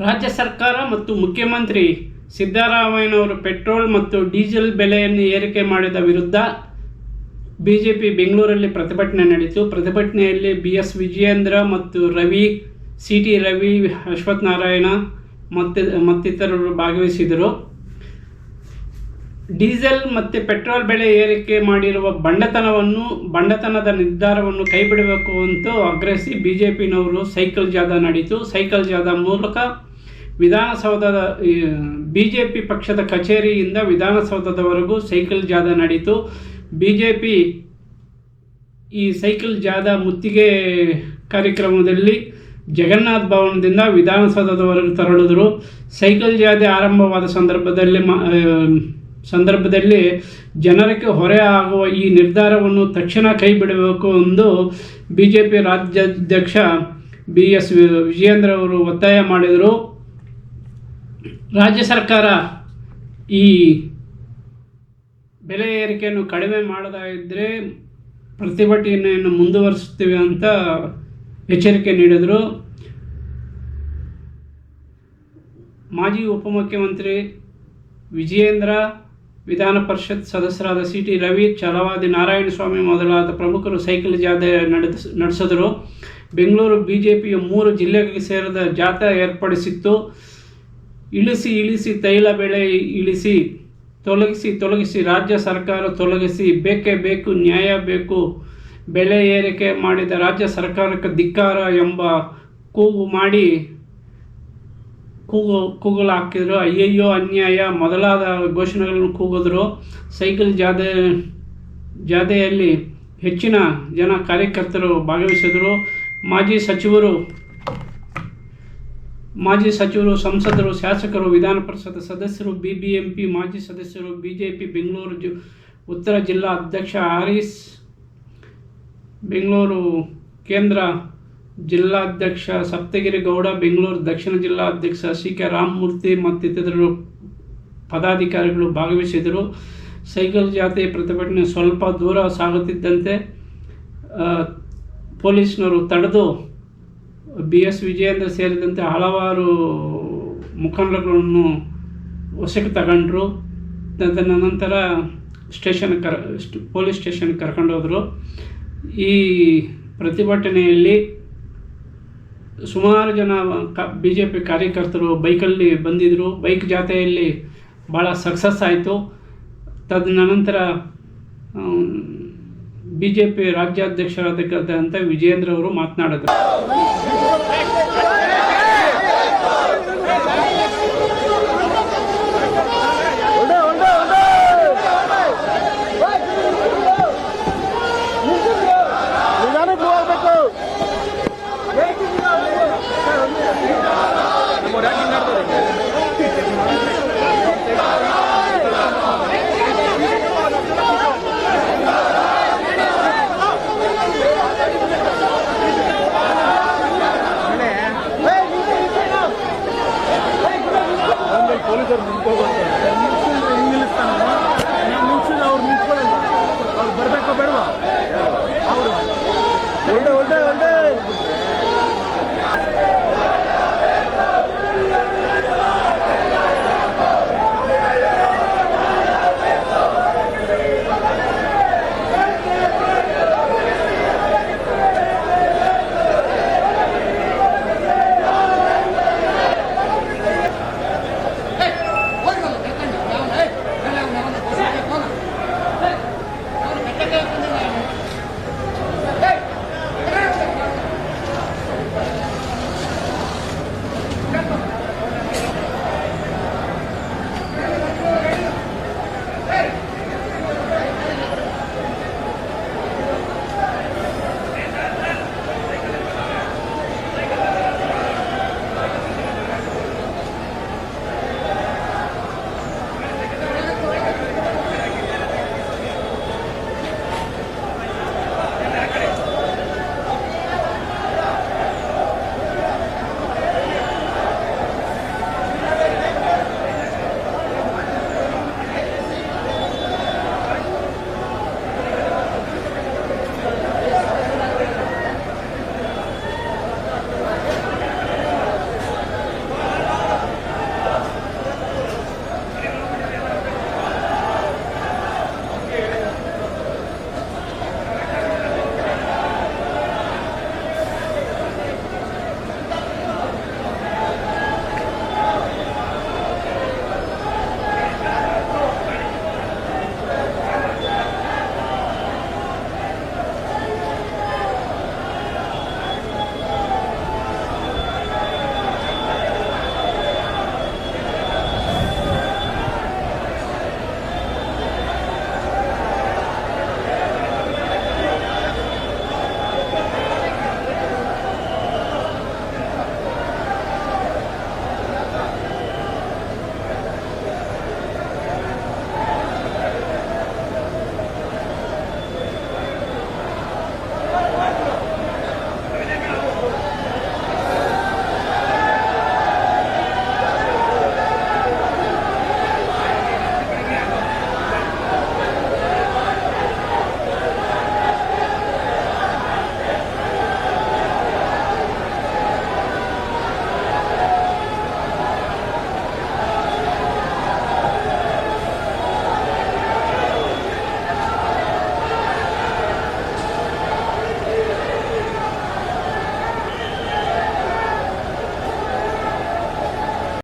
ರಾಜ್ಯ ಸರ್ಕಾರ ಮತ್ತು ಮುಖ್ಯಮಂತ್ರಿ ಸಿದ್ದರಾಮಯ್ಯನವರು ಪೆಟ್ರೋಲ್ ಮತ್ತು ಡೀಸೆಲ್ ಬೆಲೆಯನ್ನು ಏರಿಕೆ ಮಾಡಿದ ವಿರುದ್ಧ ಬಿ ಜೆ ಪಿ ಬೆಂಗಳೂರಲ್ಲಿ ಪ್ರತಿಭಟನೆ ನಡೆಯಿತು. ಪ್ರತಿಭಟನೆಯಲ್ಲಿ ಬಿ ಎಸ್ ವಿಜಯೇಂದ್ರ ಮತ್ತು ರವಿ ಸಿ ಟಿ ರವಿ ಅಶ್ವಥ್ ನಾರಾಯಣ ಮತ್ತು ಮತ್ತಿತರರು ಭಾಗವಹಿಸಿದರು ಡೀಸೆಲ್ ಮತ್ತು ಪೆಟ್ರೋಲ್ ಬೆಲೆ ಏರಿಕೆ ಮಾಡಿರುವ ಬಂಡತನವನ್ನು, ಬಂಡತನದ ನಿರ್ಧಾರವನ್ನು ಕೈಬಿಡಬೇಕು ಅಂತ ಆಗ್ರಹಿಸಿ ಬಿ ಜೆ ಪಿನವರು ಸೈಕಲ್ ಜಾಥಾ ನಡೆಯಿತು. ಸೈಕಲ್ ಜಾಥಾ ಮೂಲಕ ವಿಧಾನಸೌಧದ ಬಿ ಜೆ ಪಿ ಪಕ್ಷದ ಕಚೇರಿಯಿಂದ ವಿಧಾನಸೌಧದವರೆಗೂ ಸೈಕಲ್ ಜಾಥಾ ನಡೆಯಿತು. ಬಿ ಜೆ ಪಿ ಈ ಸೈಕಲ್ ಜಾಥಾ ಮುತ್ತಿಗೆ ಕಾರ್ಯಕ್ರಮದಲ್ಲಿ ಜಗನ್ನಾಥ್ ಭವನದಿಂದ ವಿಧಾನಸೌಧದವರೆಗೂ ತೆರಳಿದರು. ಸೈಕಲ್ ಜಾಥೆ ಆರಂಭವಾದ ಸಂದರ್ಭದಲ್ಲಿ ಮ ಸಂದರ್ಭದಲ್ಲಿ ಜನರಿಗೆ ಹೊರೆ ಆಗುವ ಈ ನಿರ್ಧಾರವನ್ನು ತಕ್ಷಣ ಕೈ ಬಿಡಬೇಕು ಎಂದು ಬಿ ಜೆ ಪಿ ರಾಜ್ಯಾಧ್ಯಕ್ಷ ಬಿ ಎಸ್ ವಿಜಯೇಂದ್ರ ಅವರು ಒತ್ತಾಯ ಮಾಡಿದರು. ರಾಜ್ಯ ಸರ್ಕಾರ ಈ ಬೆಲೆ ಏರಿಕೆಯನ್ನು ಕಡಿಮೆ ಮಾಡದಾಗಿದ್ದರೆ ಪ್ರತಿಭಟನೆಯನ್ನು ಮುಂದುವರಿಸುತ್ತೇವೆ ಅಂತ ಎಚ್ಚರಿಕೆ ನೀಡಿದರು. ಮಾಜಿ ಉಪಮುಖ್ಯಮಂತ್ರಿ ವಿಜಯೇಂದ್ರ ವಿಧಾನ ಪರಿಷತ್ ಸದಸ್ಯರಾದ ಸಿ ಟಿ ರವಿ ನಾರಾಯಣ ನಾರಾಯಣಸ್ವಾಮಿ ಮೊದಲಾದ ಪ್ರಮುಖರು ಸೈಕಲ್ ಜಾಥೆ ನಡೆಸ ನಡೆಸಿದರು. ಬೆಂಗಳೂರು ಬಿ ಜೆ ಪಿಯ ಮೂರು ಜಿಲ್ಲೆಗಳಿಗೆ ಸೇರಿದ ಜಾಥಾ ಏರ್ಪಡಿಸಿತ್ತು. ಇಳಿಸಿ ಇಳಿಸಿ, ತೈಲ ಬೆಳೆ ಇಳಿಸಿ, ತೊಲಗಿಸಿ ತೊಲಗಿಸಿ, ರಾಜ್ಯ ಸರ್ಕಾರ ತೊಲಗಿಸಿ, ಬೇಕೇ ಬೇಕು, ನ್ಯಾಯ ಬೇಕು, ಬೆಲೆ ಏರಿಕೆ ಮಾಡಿದ ರಾಜ್ಯ ಸರ್ಕಾರಕ್ಕೆ ಧಿಕ್ಕಾರ ಎಂಬ ಕೂಗು ಮಾಡಿ ಕೂಗು, ಕೂಗಲು ಹಾಕಿದ್ರು. ಅಯ್ಯಯ್ಯೋ, ಅನ್ಯಾಯ. ಮೊದಲಾದ ಘೋಷಣೆಗಳನ್ನು ಕೂಗಿದ್ರು. ಸೈಕಲ್ ಜಾಥೆ ಜಾಥೆಯಲ್ಲಿ ಹೆಚ್ಚಿನ ಜನ ಕಾರ್ಯಕರ್ತರು ಭಾಗವಹಿಸಿದರು. ಮಾಜಿ ಸಚಿವರು ಮಾಜಿ ಸಚಿವರು, ಸಂಸದರು, ಶಾಸಕರು, ವಿಧಾನ ಪರಿಷತ್ ಸದಸ್ಯರು ಬಿ ಬಿ ಎಂ ಪಿ ಮಾಜಿ ಸದಸ್ಯರು ಬಿ ಜೆ ಪಿ ಬೆಂಗಳೂರು ಜಿ, ಉತ್ತರ ಜಿಲ್ಲಾ ಅಧ್ಯಕ್ಷ ಹಾರಿಸ್ ಬೆಂಗಳೂರು ಕೇಂದ್ರ ಜಿಲ್ಲಾಧ್ಯಕ್ಷ ಸಪ್ತಗಿರಿ ಗೌಡ, ಬೆಂಗಳೂರು ದಕ್ಷಿಣ ಜಿಲ್ಲಾಧ್ಯಕ್ಷ ಸಿ ಕೆ ರಾಮಮೂರ್ತಿ ಮತ್ತಿತರರು ಪದಾಧಿಕಾರಿಗಳು ಭಾಗವಹಿಸಿದರು ಸೈಕಲ್ ಜಾತಿ ಪ್ರತಿಭಟನೆ ಸ್ವಲ್ಪ ದೂರ ಸಾಗುತ್ತಿದ್ದಂತೆ ಪೊಲೀಸ್ನವರು ತಡೆದು ಬಿ ಎಸ್ ವಿಜಯೇಂದ್ರ ಸೇರಿದಂತೆ ಹಲವಾರು ಮುಖಂಡರುಗಳನ್ನು ವಶಕ್ಕೆ ತಗೊಂಡ್ರು. ತದನ ನಂತರ ಸ್ಟೇಷನ್ ಕರ್ ಪೊಲೀಸ್ ಸ್ಟೇಷನ್ ಕರ್ಕೊಂಡು ಹೋದರು. ಈ ಪ್ರತಿಭಟನೆಯಲ್ಲಿ ಸುಮಾರು ಜನ ಕ ಬಿ ಜೆ ಪಿ ಕಾರ್ಯಕರ್ತರು ಬೈಕಲ್ಲಿ ಬಂದಿದ್ದರು ಬೈಕ್ ಜಾಥೆಯಲ್ಲಿ ಭಾಳ ಸಕ್ಸಸ್ ಆಯಿತು. ತದನಂತರ ಬಿ ಜೆ ಪಿ ರಾಜ್ಯಾಧ್ಯಕ್ಷರಾದಂಥ ವಿಜಯೇಂದ್ರ ಅವರು ಮಾತನಾಡಿದರು. আমাদের মন্তব্য